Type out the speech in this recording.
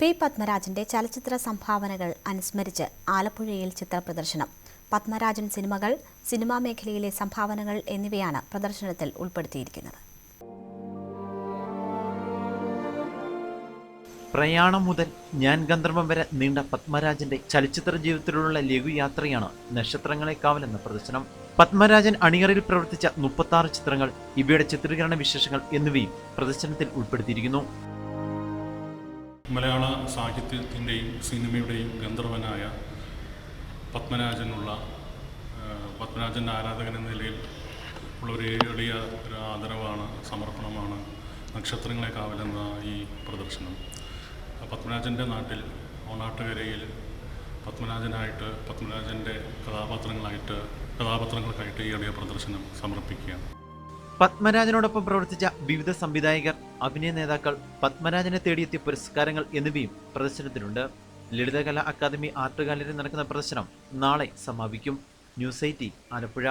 P പത്മരാജന്റെ ചലച്ചിത്ര സംഭാവനകൾ അനുസ്മരിച്ച് ആലപ്പുഴയിൽ ചിത്രപ്രദർശനം. പത്മരാജൻ സിനിമകൾ സിനിമാ മേഖലയിലെ സംഭാവനകൾ എന്നിവയാണ് പ്രദർശനത്തിൽ ഉൾപ്പെടുത്തിയിരിക്കുന്നത്. പ്രയാണം മുതൽ ഞാൻ ഗന്ധർവം വരെ നീണ്ട പത്മരാജന്റെ ചലച്ചിത്ര ജീവിതത്തിലുള്ള ലഘുയാത്രയാണ് നക്ഷത്രങ്ങളെ കാവലെന്ന പ്രദർശനം. പത്മരാജൻ അണിയറയിൽ പ്രവർത്തിച്ച മുപ്പത്തി ചിത്രങ്ങൾ ഇവയുടെ ചിത്രീകരണ വിശേഷങ്ങൾ എന്നിവയും പ്രദർശനത്തിൽ ഉൾപ്പെടുത്തിയിരിക്കുന്നു. മലയാള സാഹിത്യത്തിന്റെയും സിനിമയുടെയും ഗന്ധർവനായ പത്മരാജനുള്ള പത്മരാജന്റെ ആരാധകൻ എന്ന നിലയിൽ ഉള്ള ഒരു എളിയ ഒരു ആദരവാണ് സമർപ്പണമാണ് നക്ഷത്രങ്ങളെ കാവലെന്ന ഈ പ്രദർശനം. പത്മരാജന്റെ നാട്ടിൽ ഓണാട്ടുകരയിൽ പത്മരാജനായിട്ട് പത്മരാജന്റെ കഥാപാത്രങ്ങളായിട്ട് കഥാപാത്രങ്ങൾക്കായിട്ട് ഈ എളിയ പ്രദർശനം സമർപ്പിക്കുകയാണ്. പത്മരാജനോടൊപ്പം പ്രവർത്തിച്ച വിവിധ സംവിധായകർ അഭിനയ നേതാക്കൾ പത്മരാജനെ തേടിയെത്തിയ പുരസ്കാരങ്ങൾ എന്നിവയും പ്രദർശനത്തിലുണ്ട് ലളിതകലാ അക്കാദമി ആർട്ട് ഗാലറിയിൽ നടക്കുന്ന പ്രദർശനം നാളെ സമാപിക്കും. News eighty Alappuzha.